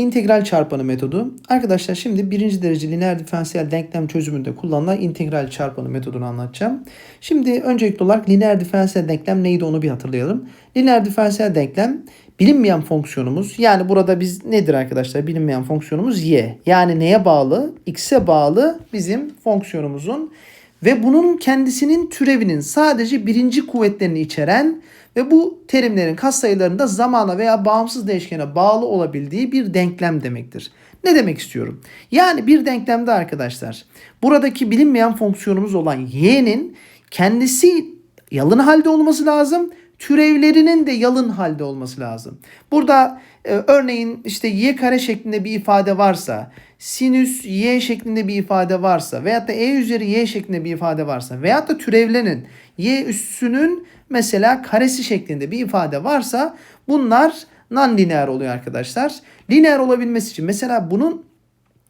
İntegral çarpanı metodu. Arkadaşlar şimdi birinci derece lineer diferansiyel denklem çözümünde kullanılan integral çarpanı metodunu anlatacağım. Şimdi öncelikli olarak lineer diferansiyel denklem neydi onu bir hatırlayalım. Lineer diferansiyel denklem bilinmeyen fonksiyonumuz yani burada biz nedir arkadaşlar bilinmeyen fonksiyonumuz y. Yani neye bağlı? x'e bağlı bizim fonksiyonumuzun ve bunun kendisinin türevinin sadece birinci kuvvetlerini içeren ve bu terimlerin katsayılarında zamana veya bağımsız değişkene bağlı olabildiği bir denklem demektir. Ne demek istiyorum? Yani bir denklemde arkadaşlar buradaki bilinmeyen fonksiyonumuz olan y'nin kendisi yalın halde olması lazım. Türevlerinin de yalın halde olması lazım. Burada e, örneğin işte y kare şeklinde bir ifade varsa, sinüs y şeklinde bir ifade varsa veyahut da e üzeri y şeklinde bir ifade varsa veyahut da türevlerin y üssünün mesela karesi şeklinde bir ifade varsa bunlar non-lineer oluyor arkadaşlar. Lineer olabilmesi için mesela bunun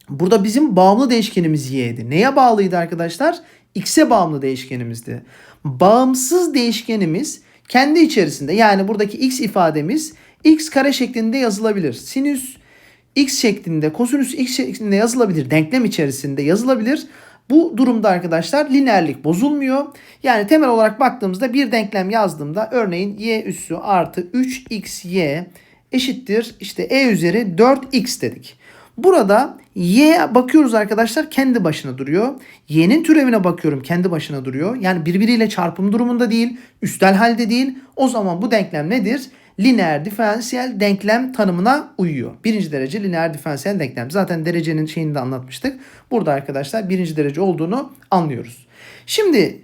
burada bizim bağımlı değişkenimiz y'di. Neye bağlıydı arkadaşlar? x'e bağımlı değişkenimizdi. Bağımsız değişkenimiz kendi içerisinde yani buradaki x ifademiz x kare şeklinde yazılabilir. Sinüs x şeklinde, kosinüs x şeklinde yazılabilir. Denklem içerisinde yazılabilir. Bu durumda arkadaşlar lineerlik bozulmuyor. Yani temel olarak baktığımızda bir denklem yazdığımda örneğin y üssü artı 3xy eşittir işte e üzeri 4x dedik. Burada y bakıyoruz arkadaşlar kendi başına duruyor. Y'nin türevine bakıyorum kendi başına duruyor. Yani birbiriyle çarpım durumunda değil, üstel halde değil. O zaman bu denklem nedir? Lineer diferansiyel denklem tanımına uyuyor. Birinci derece lineer diferansiyel denklem. Zaten derecenin şeyini de anlatmıştık. Burada arkadaşlar birinci derece olduğunu anlıyoruz. Şimdi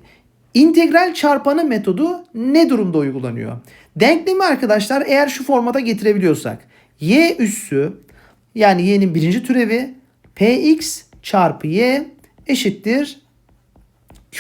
integral çarpanı metodu ne durumda uygulanıyor? Denklemi arkadaşlar eğer şu formata getirebiliyorsak y üssü yani y'nin birinci türevi px çarpı y eşittir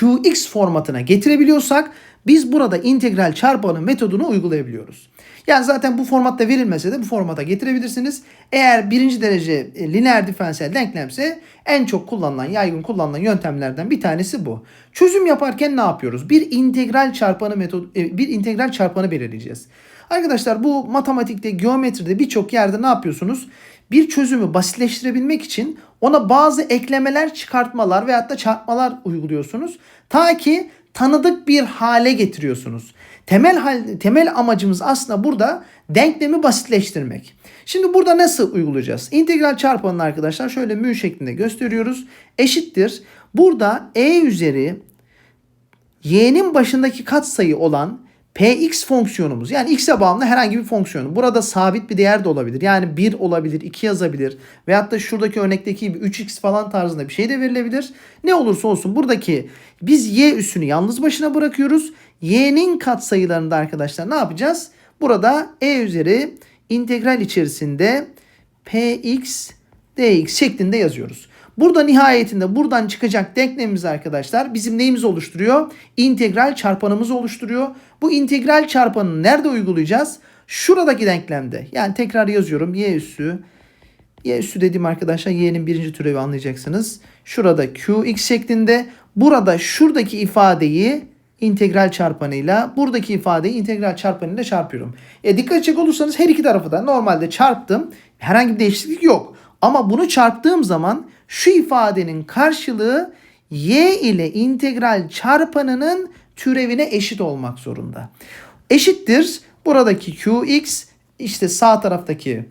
qx formatına getirebiliyorsak biz burada integral çarpanı metodunu uygulayabiliyoruz. Yani zaten bu formatta verilmese de bu formata getirebilirsiniz. Eğer birinci derece e, lineer diferansiyel denklemse en çok kullanılan, yaygın kullanılan yöntemlerden bir tanesi bu. Çözüm yaparken ne yapıyoruz? Bir integral çarpanı metodu, e, bir integral çarpanı belirleyeceğiz. Arkadaşlar bu matematikte, geometride birçok yerde ne yapıyorsunuz? Bir çözümü basitleştirebilmek için ona bazı eklemeler, çıkartmalar veyahut da çarpmalar uyguluyorsunuz. Ta ki tanıdık bir hale getiriyorsunuz. Temel hal, temel amacımız aslında burada denklemi basitleştirmek. Şimdi burada nasıl uygulayacağız? İntegral çarpanını arkadaşlar şöyle mü şeklinde gösteriyoruz. Eşittir. Burada e üzeri y'nin başındaki katsayı olan px fonksiyonumuz yani x'e bağımlı herhangi bir fonksiyon. Burada sabit bir değer de olabilir. Yani 1 olabilir, 2 yazabilir. Veyahut da şuradaki örnekteki gibi 3x falan tarzında bir şey de verilebilir. Ne olursa olsun buradaki biz y üssünü yalnız başına bırakıyoruz. y'nin katsayılarını da arkadaşlar ne yapacağız? Burada e üzeri integral içerisinde px dx şeklinde yazıyoruz. Burada nihayetinde buradan çıkacak denklemimiz arkadaşlar bizim neyimiz oluşturuyor? İntegral çarpanımızı oluşturuyor. Bu integral çarpanını nerede uygulayacağız? Şuradaki denklemde. Yani tekrar yazıyorum. Y üssü. Y üssü dediğim arkadaşlar y'nin birinci türevi anlayacaksınız. Şurada qx şeklinde. Burada şuradaki ifadeyi integral çarpanıyla buradaki ifadeyi integral çarpanıyla çarpıyorum. E dikkat edecek olursanız her iki tarafı da normalde çarptım. Herhangi bir değişiklik yok. Ama bunu çarptığım zaman şu ifadenin karşılığı y ile integral çarpanının türevine eşit olmak zorunda. Eşittir buradaki qx işte sağ taraftaki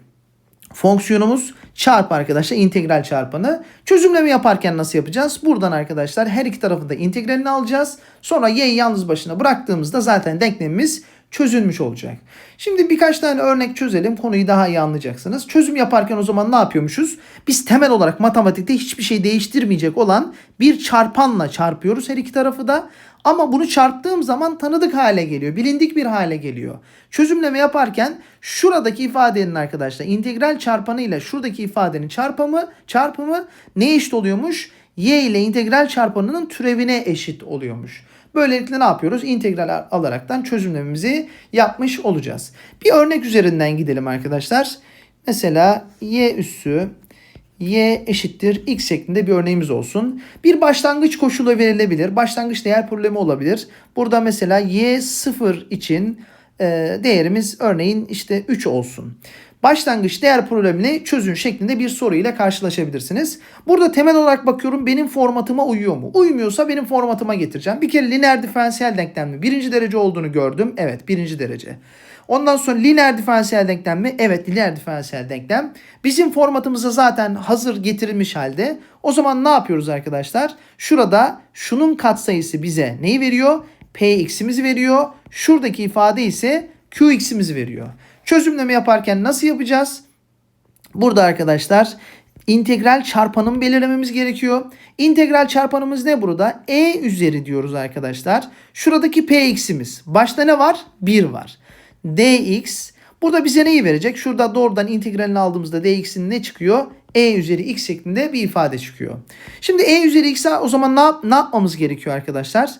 fonksiyonumuz çarp arkadaşlar integral çarpanı. Çözümleme yaparken nasıl yapacağız? Buradan arkadaşlar her iki tarafında integralini alacağız. Sonra y'yi yalnız başına bıraktığımızda zaten denklemimiz çözülmüş olacak. Şimdi birkaç tane örnek çözelim. Konuyu daha iyi anlayacaksınız. Çözüm yaparken o zaman ne yapıyormuşuz? Biz temel olarak matematikte hiçbir şey değiştirmeyecek olan bir çarpanla çarpıyoruz her iki tarafı da. Ama bunu çarptığım zaman tanıdık hale geliyor. Bilindik bir hale geliyor. Çözümleme yaparken şuradaki ifadenin arkadaşlar integral çarpanı ile şuradaki ifadenin çarpımı çarpımı ne eşit oluyormuş? Y ile integral çarpanının türevine eşit oluyormuş. Böylelikle ne yapıyoruz? İntegral alaraktan çözümlememizi yapmış olacağız. Bir örnek üzerinden gidelim arkadaşlar. Mesela y üssü y eşittir x şeklinde bir örneğimiz olsun. Bir başlangıç koşulu verilebilir. Başlangıç değer problemi olabilir. Burada mesela y 0 için e, değerimiz örneğin işte 3 olsun. başlangıç değer problemini çözün şeklinde bir soru ile karşılaşabilirsiniz. Burada temel olarak bakıyorum benim formatıma uyuyor mu? Uymuyorsa benim formatıma getireceğim. Bir kere lineer diferansiyel denklem mi? Birinci derece olduğunu gördüm. Evet birinci derece. Ondan sonra lineer diferansiyel denklem mi? Evet lineer diferansiyel denklem. Bizim formatımıza zaten hazır getirilmiş halde. O zaman ne yapıyoruz arkadaşlar? Şurada şunun katsayısı bize neyi veriyor? Px'imizi veriyor. Şuradaki ifade ise Qx'imizi veriyor. Çözümleme yaparken nasıl yapacağız? Burada arkadaşlar integral çarpanımı belirlememiz gerekiyor. İntegral çarpanımız ne burada? E üzeri diyoruz arkadaşlar. Şuradaki px'imiz. Başta ne var? 1 var. dx burada bize neyi verecek? Şurada doğrudan integralini aldığımızda dx'in ne çıkıyor? e üzeri x şeklinde bir ifade çıkıyor. Şimdi e üzeri x'e o zaman ne, ne yapmamız gerekiyor arkadaşlar?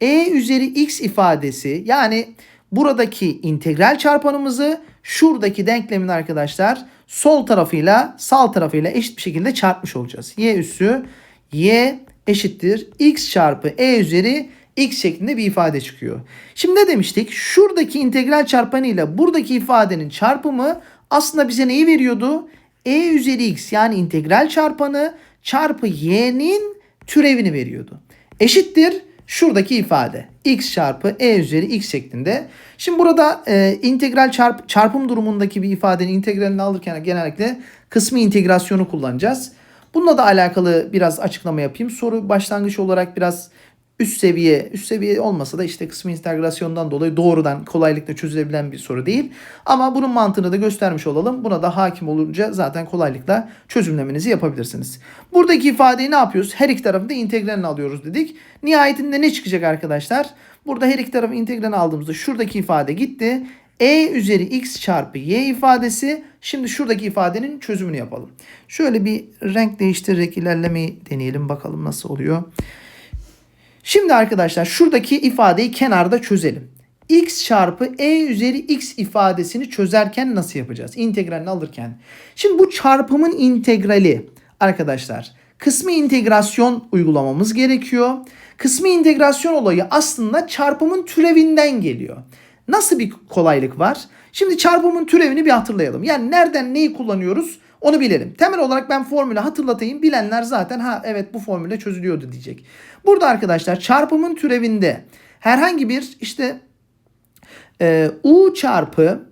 E üzeri x ifadesi yani buradaki integral çarpanımızı şuradaki denklemin arkadaşlar sol tarafıyla sağ tarafıyla eşit bir şekilde çarpmış olacağız. y üssü y eşittir x çarpı e üzeri x şeklinde bir ifade çıkıyor. Şimdi ne demiştik? Şuradaki integral çarpanı ile buradaki ifadenin çarpımı aslında bize neyi veriyordu? e üzeri x yani integral çarpanı çarpı y'nin türevini veriyordu. Eşittir şuradaki ifade x çarpı e üzeri x şeklinde. Şimdi burada e, integral çarp, çarpım durumundaki bir ifadenin integralini alırken genellikle kısmi integrasyonu kullanacağız. Bununla da alakalı biraz açıklama yapayım. Soru başlangıç olarak biraz üst seviye, üst seviye olmasa da işte kısmı integrasyondan dolayı doğrudan kolaylıkla çözülebilen bir soru değil. Ama bunun mantığını da göstermiş olalım. Buna da hakim olunca zaten kolaylıkla çözümlemenizi yapabilirsiniz. Buradaki ifadeyi ne yapıyoruz? Her iki tarafında integralini alıyoruz dedik. Nihayetinde ne çıkacak arkadaşlar? Burada her iki tarafı integralini aldığımızda şuradaki ifade gitti. E üzeri x çarpı y ifadesi. Şimdi şuradaki ifadenin çözümünü yapalım. Şöyle bir renk değiştirerek ilerlemeyi deneyelim. Bakalım nasıl oluyor. Şimdi arkadaşlar şuradaki ifadeyi kenarda çözelim. x çarpı e üzeri x ifadesini çözerken nasıl yapacağız? İntegralini alırken. Şimdi bu çarpımın integrali arkadaşlar kısmi integrasyon uygulamamız gerekiyor. Kısmi integrasyon olayı aslında çarpımın türevinden geliyor. Nasıl bir kolaylık var? Şimdi çarpımın türevini bir hatırlayalım. Yani nereden neyi kullanıyoruz? Onu bilelim. Temel olarak ben formülü hatırlatayım. Bilenler zaten ha evet bu formülle çözülüyordu diyecek. Burada arkadaşlar çarpımın türevinde herhangi bir işte e, u çarpı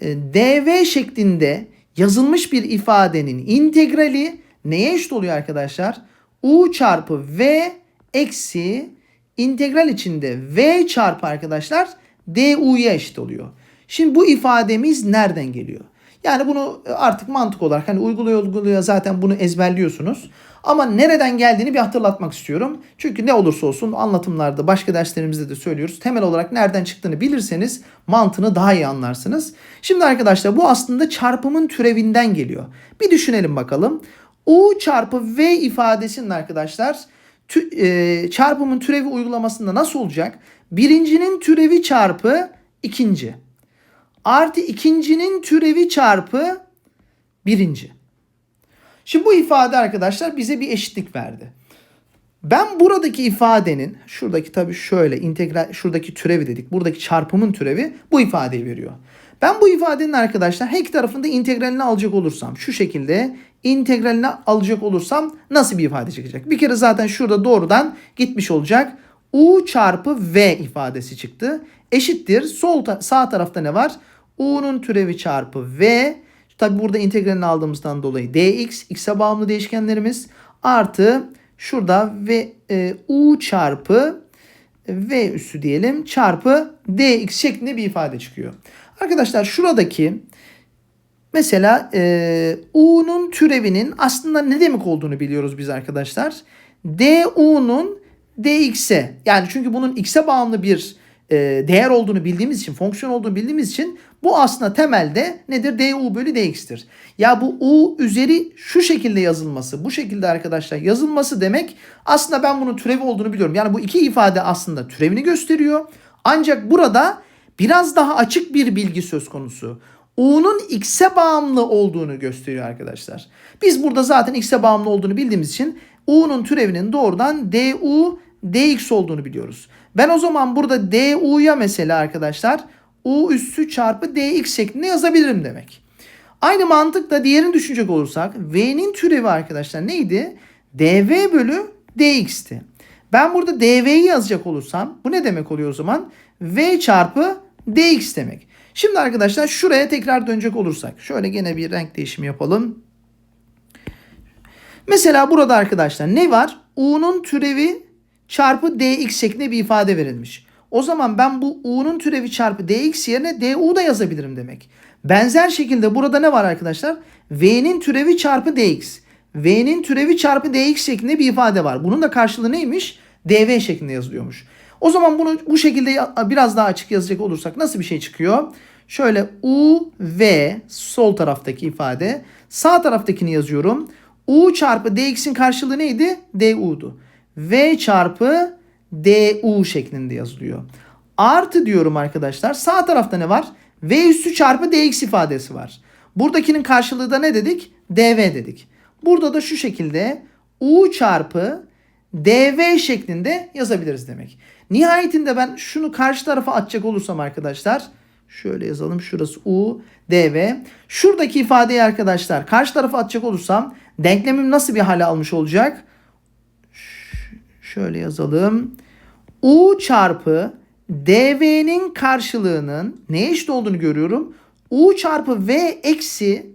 e, dv şeklinde yazılmış bir ifadenin integrali neye eşit oluyor arkadaşlar? u çarpı v eksi integral içinde v çarpı arkadaşlar du'ya eşit oluyor. Şimdi bu ifademiz nereden geliyor? Yani bunu artık mantık olarak hani uyguluya uyguluya zaten bunu ezberliyorsunuz. Ama nereden geldiğini bir hatırlatmak istiyorum. Çünkü ne olursa olsun anlatımlarda başka derslerimizde de söylüyoruz. Temel olarak nereden çıktığını bilirseniz mantığını daha iyi anlarsınız. Şimdi arkadaşlar bu aslında çarpımın türevinden geliyor. Bir düşünelim bakalım. U çarpı V ifadesinin arkadaşlar tü, e, çarpımın türevi uygulamasında nasıl olacak? Birincinin türevi çarpı ikinci artı ikincinin türevi çarpı birinci. Şimdi bu ifade arkadaşlar bize bir eşitlik verdi. Ben buradaki ifadenin şuradaki tabii şöyle integral şuradaki türevi dedik. Buradaki çarpımın türevi bu ifadeyi veriyor. Ben bu ifadenin arkadaşlar her iki tarafında integralini alacak olursam şu şekilde integralini alacak olursam nasıl bir ifade çıkacak? Bir kere zaten şurada doğrudan gitmiş olacak. U çarpı V ifadesi çıktı. Eşittir. Sol ta sağ tarafta ne var? U'nun türevi çarpı V. Tabi burada integralini aldığımızdan dolayı dx x'e bağımlı değişkenlerimiz artı şurada v e, u çarpı v üssü diyelim çarpı dx şeklinde bir ifade çıkıyor. Arkadaşlar şuradaki mesela e, u'nun türevinin aslında ne demek olduğunu biliyoruz biz arkadaşlar. du'nun dx'e yani çünkü bunun x'e bağımlı bir e, değer olduğunu bildiğimiz için, fonksiyon olduğunu bildiğimiz için bu aslında temelde nedir? du bölü dx'tir. Ya bu u üzeri şu şekilde yazılması, bu şekilde arkadaşlar yazılması demek aslında ben bunun türevi olduğunu biliyorum. Yani bu iki ifade aslında türevini gösteriyor. Ancak burada biraz daha açık bir bilgi söz konusu. U'nun x'e bağımlı olduğunu gösteriyor arkadaşlar. Biz burada zaten x'e bağımlı olduğunu bildiğimiz için U'nun türevinin doğrudan du dx olduğunu biliyoruz. Ben o zaman burada du'ya mesela arkadaşlar u üssü çarpı dx şeklinde yazabilirim demek. Aynı mantıkla diğerini düşünecek olursak V'nin türevi arkadaşlar neydi? dv bölü dx'ti. Ben burada dv'yi yazacak olursam bu ne demek oluyor o zaman? v çarpı dx demek. Şimdi arkadaşlar şuraya tekrar dönecek olursak. Şöyle gene bir renk değişimi yapalım. Mesela burada arkadaşlar ne var? u'nun türevi çarpı dx şeklinde bir ifade verilmiş. O zaman ben bu u'nun türevi çarpı dx yerine du da yazabilirim demek. Benzer şekilde burada ne var arkadaşlar? v'nin türevi çarpı dx. v'nin türevi çarpı dx şeklinde bir ifade var. Bunun da karşılığı neymiş? dv şeklinde yazılıyormuş. O zaman bunu bu şekilde biraz daha açık yazacak olursak nasıl bir şey çıkıyor? Şöyle u v sol taraftaki ifade. Sağ taraftakini yazıyorum. u çarpı dx'in karşılığı neydi? du'du. V çarpı du şeklinde yazılıyor. Artı diyorum arkadaşlar. Sağ tarafta ne var? v üssü çarpı dx ifadesi var. Buradakinin karşılığı da ne dedik? dv dedik. Burada da şu şekilde u çarpı dv şeklinde yazabiliriz demek. Nihayetinde ben şunu karşı tarafa atacak olursam arkadaşlar şöyle yazalım şurası u dv. Şuradaki ifadeyi arkadaşlar karşı tarafa atacak olursam denklemim nasıl bir hale almış olacak? Şöyle yazalım. u çarpı dv'nin karşılığının neye eşit olduğunu görüyorum. u çarpı v eksi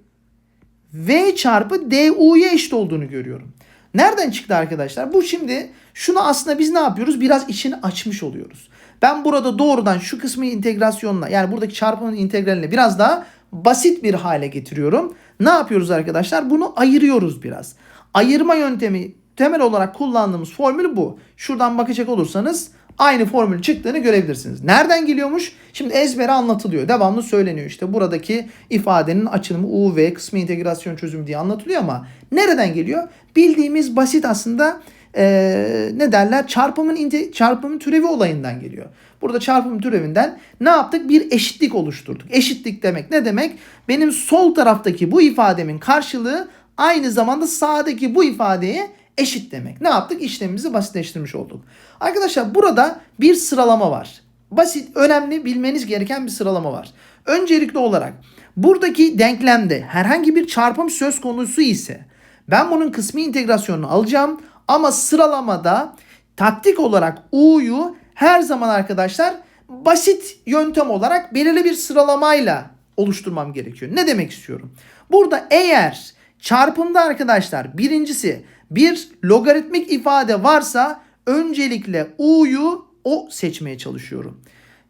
v çarpı du'ya eşit olduğunu görüyorum. Nereden çıktı arkadaşlar? Bu şimdi şunu aslında biz ne yapıyoruz? Biraz içini açmış oluyoruz. Ben burada doğrudan şu kısmı integrasyonla yani buradaki çarpımın integralini biraz daha basit bir hale getiriyorum. Ne yapıyoruz arkadaşlar? Bunu ayırıyoruz biraz. Ayırma yöntemi temel olarak kullandığımız formül bu. Şuradan bakacak olursanız aynı formül çıktığını görebilirsiniz. Nereden geliyormuş? Şimdi ezbere anlatılıyor. Devamlı söyleniyor işte buradaki ifadenin açılımı U ve kısmı integrasyon çözümü diye anlatılıyor ama nereden geliyor? Bildiğimiz basit aslında ee, ne derler çarpımın inte, çarpımın türevi olayından geliyor. Burada çarpım türevinden ne yaptık? Bir eşitlik oluşturduk. Eşitlik demek ne demek? Benim sol taraftaki bu ifademin karşılığı aynı zamanda sağdaki bu ifadeye eşit demek. Ne yaptık? İşlemimizi basitleştirmiş olduk. Arkadaşlar burada bir sıralama var. Basit, önemli bilmeniz gereken bir sıralama var. Öncelikli olarak buradaki denklemde herhangi bir çarpım söz konusu ise ben bunun kısmi integrasyonunu alacağım ama sıralamada taktik olarak U'yu her zaman arkadaşlar basit yöntem olarak belirli bir sıralamayla oluşturmam gerekiyor. Ne demek istiyorum? Burada eğer çarpımda arkadaşlar birincisi bir logaritmik ifade varsa öncelikle U'yu o seçmeye çalışıyorum.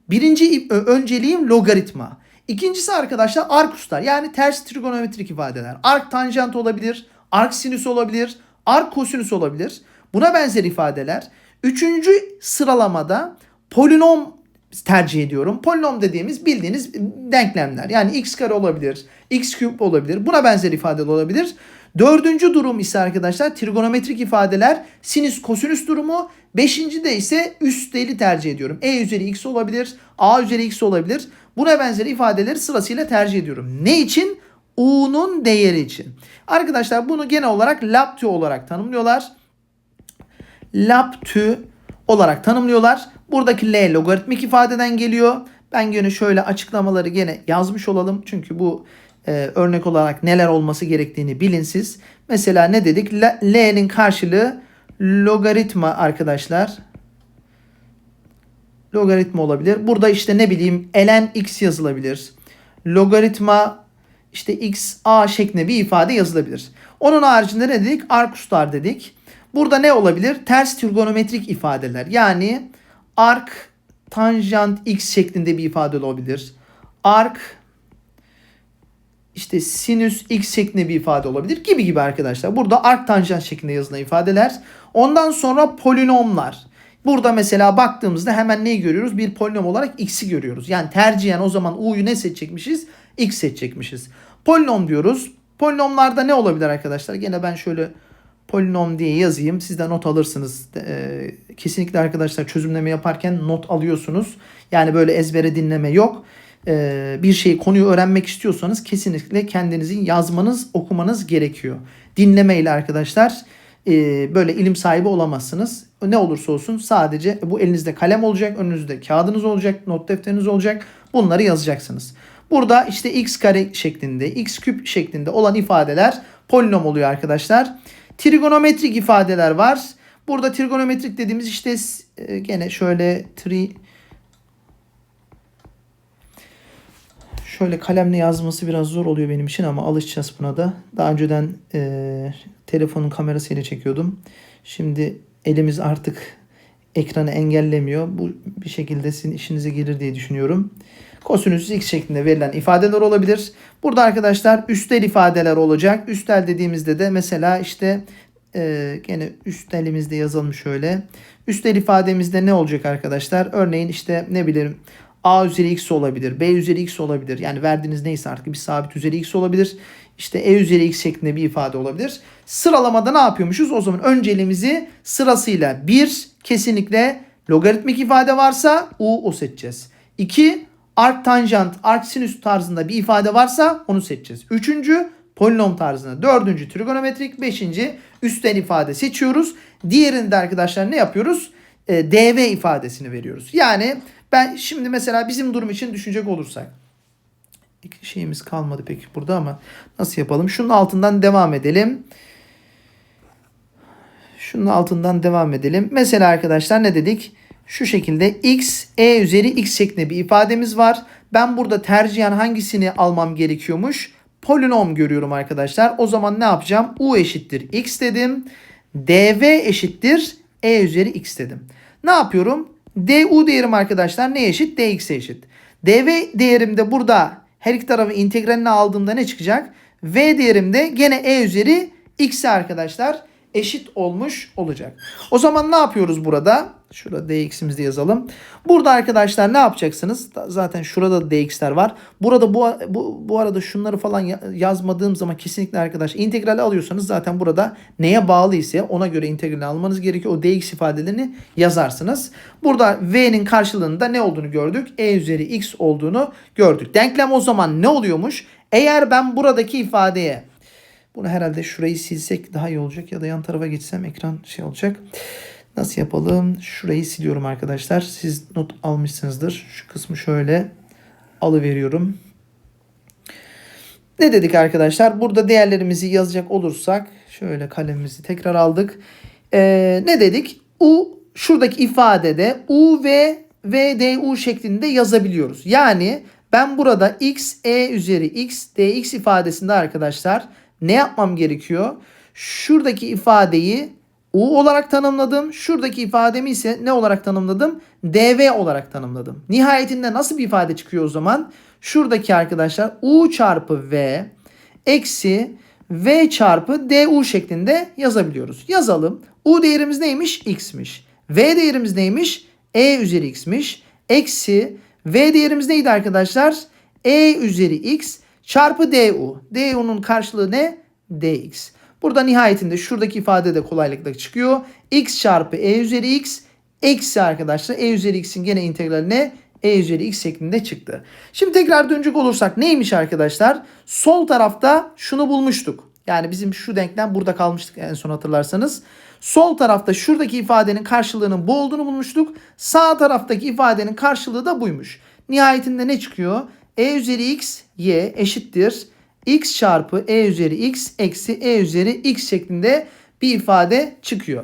Birinci önceliğim logaritma. İkincisi arkadaşlar arkuslar yani ters trigonometrik ifadeler. Ark tanjant olabilir, ark sinüs olabilir, ark kosinüs olabilir. Buna benzer ifadeler. Üçüncü sıralamada polinom tercih ediyorum. Polinom dediğimiz bildiğiniz denklemler. Yani x kare olabilir, x küp olabilir. Buna benzer ifadeler olabilir. Dördüncü durum ise arkadaşlar trigonometrik ifadeler sinüs kosinüs durumu. Beşinci de ise üsteli tercih ediyorum. E üzeri x olabilir, a üzeri x olabilir. Buna benzer ifadeleri sırasıyla tercih ediyorum. Ne için? U'nun değeri için. Arkadaşlar bunu genel olarak laptü olarak tanımlıyorlar. Laptü olarak tanımlıyorlar. Buradaki L logaritmik ifadeden geliyor. Ben gene şöyle açıklamaları gene yazmış olalım. Çünkü bu e, örnek olarak neler olması gerektiğini bilinsiz. Mesela ne dedik? L'nin karşılığı logaritma arkadaşlar. Logaritma olabilir. Burada işte ne bileyim ln x yazılabilir. Logaritma işte x a şeklinde bir ifade yazılabilir. Onun haricinde ne dedik? Arkuslar dedik. Burada ne olabilir? Ters trigonometrik ifadeler. Yani ark tanjant x şeklinde bir ifade olabilir. Ark işte sinüs x şeklinde bir ifade olabilir gibi gibi arkadaşlar. Burada ark tanjant şeklinde yazılan ifadeler. Ondan sonra polinomlar. Burada mesela baktığımızda hemen neyi görüyoruz? Bir polinom olarak x'i görüyoruz. Yani tercihen o zaman u'yu ne seçecekmişiz? x seçecekmişiz. Polinom diyoruz. Polinomlarda ne olabilir arkadaşlar? Gene ben şöyle polinom diye yazayım. Siz de not alırsınız. Ee, kesinlikle arkadaşlar çözümleme yaparken not alıyorsunuz. Yani böyle ezbere dinleme yok. Ee, bir şeyi konuyu öğrenmek istiyorsanız kesinlikle kendinizin yazmanız, okumanız gerekiyor. Dinlemeyle arkadaşlar e, böyle ilim sahibi olamazsınız. Ne olursa olsun sadece bu elinizde kalem olacak, önünüzde kağıdınız olacak, not defteriniz olacak. Bunları yazacaksınız. Bu Burada işte x kare şeklinde, x küp şeklinde olan ifadeler polinom oluyor arkadaşlar. Trigonometrik ifadeler var. Burada trigonometrik dediğimiz işte e, gene şöyle tri Şöyle kalemle yazması biraz zor oluyor benim için ama alışacağız buna da. Daha önceden e, telefonun kamerasıyla çekiyordum. Şimdi elimiz artık ekranı engellemiyor. Bu bir şekilde sizin işinize gelir diye düşünüyorum. Kosinüs x şeklinde verilen ifadeler olabilir. Burada arkadaşlar üstel ifadeler olacak. Üstel dediğimizde de mesela işte e, gene üstelimizde yazalım şöyle. Üstel ifademizde ne olacak arkadaşlar? Örneğin işte ne bileyim a üzeri x olabilir. b üzeri x olabilir. Yani verdiğiniz neyse artık bir sabit üzeri x olabilir. İşte e üzeri x şeklinde bir ifade olabilir. Sıralamada ne yapıyormuşuz? O zaman önceliğimizi sırasıyla 1 kesinlikle logaritmik ifade varsa u o seçeceğiz. 2 arc tanjant, arc sinüs tarzında bir ifade varsa onu seçeceğiz. Üçüncü polinom tarzında. Dördüncü trigonometrik. Beşinci üstel ifade seçiyoruz. Diğerinde arkadaşlar ne yapıyoruz? E, dv ifadesini veriyoruz. Yani ben şimdi mesela bizim durum için düşünecek olursak. Şeyimiz kalmadı peki burada ama nasıl yapalım? Şunun altından devam edelim. Şunun altından devam edelim. Mesela arkadaşlar ne dedik? Şu şekilde x e üzeri x şeklinde bir ifademiz var. Ben burada tercihen hangisini almam gerekiyormuş? Polinom görüyorum arkadaşlar. O zaman ne yapacağım? u eşittir x dedim. dv eşittir e üzeri x dedim. Ne yapıyorum? Du değerim arkadaşlar ne eşit? dx'e eşit. dv değerim de burada her iki tarafı integralini aldığımda ne çıkacak? v değerim de gene e üzeri x'e arkadaşlar eşit olmuş olacak. O zaman ne yapıyoruz burada? Şurada dx'imizi yazalım. Burada arkadaşlar ne yapacaksınız? Zaten şurada da dx'ler var. Burada bu, bu, bu arada şunları falan yazmadığım zaman kesinlikle arkadaş integrali alıyorsanız zaten burada neye bağlı ise ona göre integrali almanız gerekiyor. O dx ifadelerini yazarsınız. Burada v'nin karşılığında ne olduğunu gördük. e üzeri x olduğunu gördük. Denklem o zaman ne oluyormuş? Eğer ben buradaki ifadeye bunu herhalde şurayı silsek daha iyi olacak ya da yan tarafa geçsem ekran şey olacak. Nasıl yapalım? Şurayı siliyorum arkadaşlar. Siz not almışsınızdır. Şu kısmı şöyle alıveriyorum. Ne dedik arkadaşlar? Burada değerlerimizi yazacak olursak şöyle kalemimizi tekrar aldık. Ee, ne dedik? U şuradaki ifadede U ve V D U şeklinde yazabiliyoruz. Yani ben burada x e üzeri x dx ifadesinde arkadaşlar ne yapmam gerekiyor? Şuradaki ifadeyi U olarak tanımladım. Şuradaki ifademi ise ne olarak tanımladım? dv olarak tanımladım. Nihayetinde nasıl bir ifade çıkıyor o zaman? Şuradaki arkadaşlar U çarpı V eksi V çarpı du şeklinde yazabiliyoruz. Yazalım. U değerimiz neymiş? X'miş. V değerimiz neymiş? E üzeri X'miş. Eksi V değerimiz neydi arkadaşlar? E üzeri X çarpı du. du'nun karşılığı ne? dx. Burada nihayetinde şuradaki ifade de kolaylıkla çıkıyor. x çarpı e üzeri x eksi arkadaşlar e üzeri x'in gene integraline e üzeri x şeklinde çıktı. Şimdi tekrar dönecek olursak neymiş arkadaşlar? Sol tarafta şunu bulmuştuk. Yani bizim şu denklem burada kalmıştık en son hatırlarsanız. Sol tarafta şuradaki ifadenin karşılığının bu olduğunu bulmuştuk. Sağ taraftaki ifadenin karşılığı da buymuş. Nihayetinde ne çıkıyor? e üzeri x y eşittir x çarpı e üzeri x eksi e üzeri x şeklinde bir ifade çıkıyor.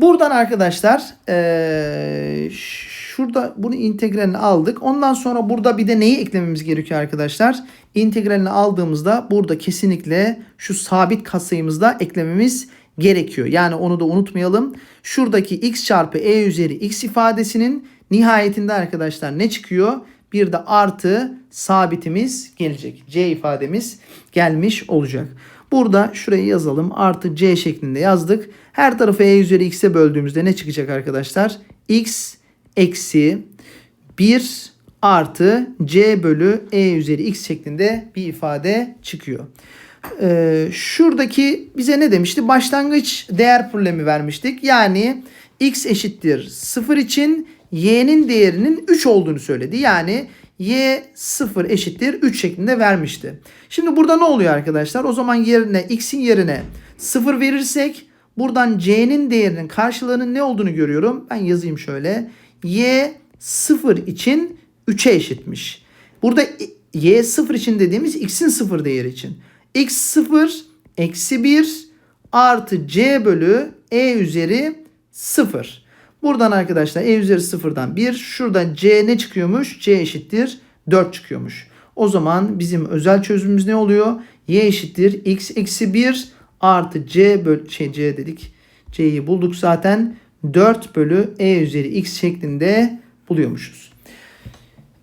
Buradan arkadaşlar ee, şurada bunu integralini aldık. Ondan sonra burada bir de neyi eklememiz gerekiyor arkadaşlar? İntegralini aldığımızda burada kesinlikle şu sabit katsayımızda eklememiz gerekiyor. Yani onu da unutmayalım. Şuradaki x çarpı e üzeri x ifadesinin nihayetinde arkadaşlar ne çıkıyor? Bir de artı sabitimiz gelecek. C ifademiz gelmiş olacak. Burada şurayı yazalım. Artı C şeklinde yazdık. Her tarafı E üzeri X'e böldüğümüzde ne çıkacak arkadaşlar? X eksi 1 artı C bölü E üzeri X şeklinde bir ifade çıkıyor. Ee, şuradaki bize ne demişti? Başlangıç değer problemi vermiştik. Yani X eşittir 0 için y'nin değerinin 3 olduğunu söyledi. Yani y 0 eşittir 3 şeklinde vermişti. Şimdi burada ne oluyor arkadaşlar? O zaman yerine x'in yerine 0 verirsek buradan c'nin değerinin karşılığının ne olduğunu görüyorum. Ben yazayım şöyle. y 0 için 3'e eşitmiş. Burada y 0 için dediğimiz x'in 0 değeri için. x 0 eksi 1 artı c bölü e üzeri 0. Buradan arkadaşlar e üzeri 0'dan 1. Şuradan c ne çıkıyormuş? c eşittir 4 çıkıyormuş. O zaman bizim özel çözümümüz ne oluyor? y eşittir x eksi 1 artı c bölü şey c dedik. c'yi bulduk zaten. 4 bölü e üzeri x şeklinde buluyormuşuz.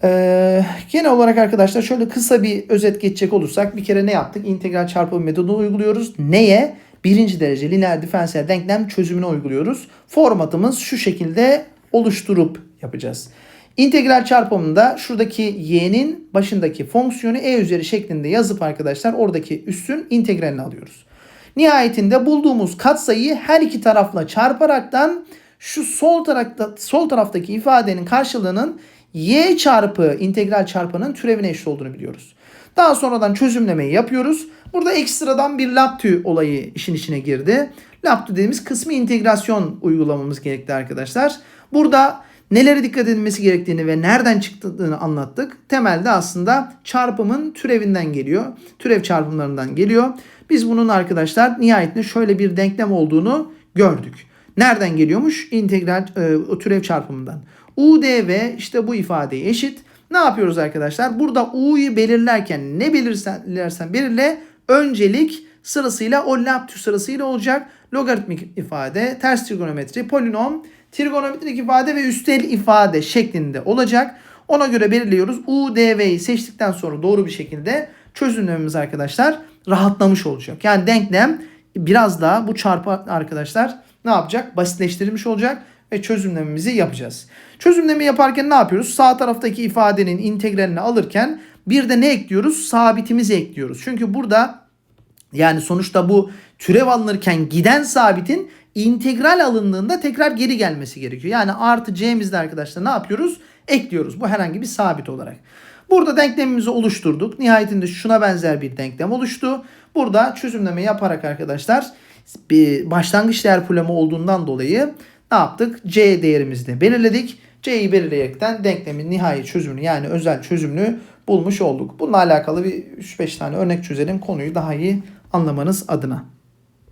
Ee, genel olarak arkadaşlar şöyle kısa bir özet geçecek olursak bir kere ne yaptık? İntegral çarpım metodunu uyguluyoruz. Neye? Birinci derece lineer diferansiyel denklem çözümünü uyguluyoruz. Formatımız şu şekilde oluşturup yapacağız. İntegral çarpımında şuradaki y'nin başındaki fonksiyonu e üzeri şeklinde yazıp arkadaşlar oradaki üssün integralini alıyoruz. Nihayetinde bulduğumuz katsayıyı her iki tarafla çarparaktan şu sol tarafta sol taraftaki ifadenin karşılığının y çarpı integral çarpanın türevine eşit olduğunu biliyoruz. Daha sonradan çözümlemeyi yapıyoruz. Burada ekstradan bir Laptü olayı işin içine girdi. Laptü dediğimiz kısmi integrasyon uygulamamız gerekti arkadaşlar. Burada nelere dikkat edilmesi gerektiğini ve nereden çıktığını anlattık. Temelde aslında çarpımın türevinden geliyor. Türev çarpımlarından geliyor. Biz bunun arkadaşlar nihayetinde şöyle bir denklem olduğunu gördük. Nereden geliyormuş? İntegral e, türev çarpımından. UDV işte bu ifadeye eşit. Ne yapıyoruz arkadaşlar? Burada U'yu belirlerken ne belirlersen belirle öncelik sırasıyla o Laptü sırasıyla olacak. Logaritmik ifade, ters trigonometri, polinom, trigonometrik ifade ve üstel ifade şeklinde olacak. Ona göre belirliyoruz. UDV'yi seçtikten sonra doğru bir şekilde çözümlememiz arkadaşlar rahatlamış olacak. Yani denklem biraz daha bu çarpı arkadaşlar ne yapacak? Basitleştirilmiş olacak ve çözümlememizi yapacağız. Çözümleme yaparken ne yapıyoruz? Sağ taraftaki ifadenin integralini alırken bir de ne ekliyoruz? Sabitimizi ekliyoruz. Çünkü burada yani sonuçta bu türev alınırken giden sabitin integral alındığında tekrar geri gelmesi gerekiyor. Yani artı c'mizde arkadaşlar ne yapıyoruz? Ekliyoruz. Bu herhangi bir sabit olarak. Burada denklemimizi oluşturduk. Nihayetinde şuna benzer bir denklem oluştu. Burada çözümleme yaparak arkadaşlar bir başlangıç değer problemi olduğundan dolayı ne yaptık? C değerimizi de belirledik. C'yi belirleyerekten denklemin nihai çözümünü yani özel çözümünü bulmuş olduk. Bununla alakalı bir 3-5 tane örnek çözelim konuyu daha iyi anlamanız adına.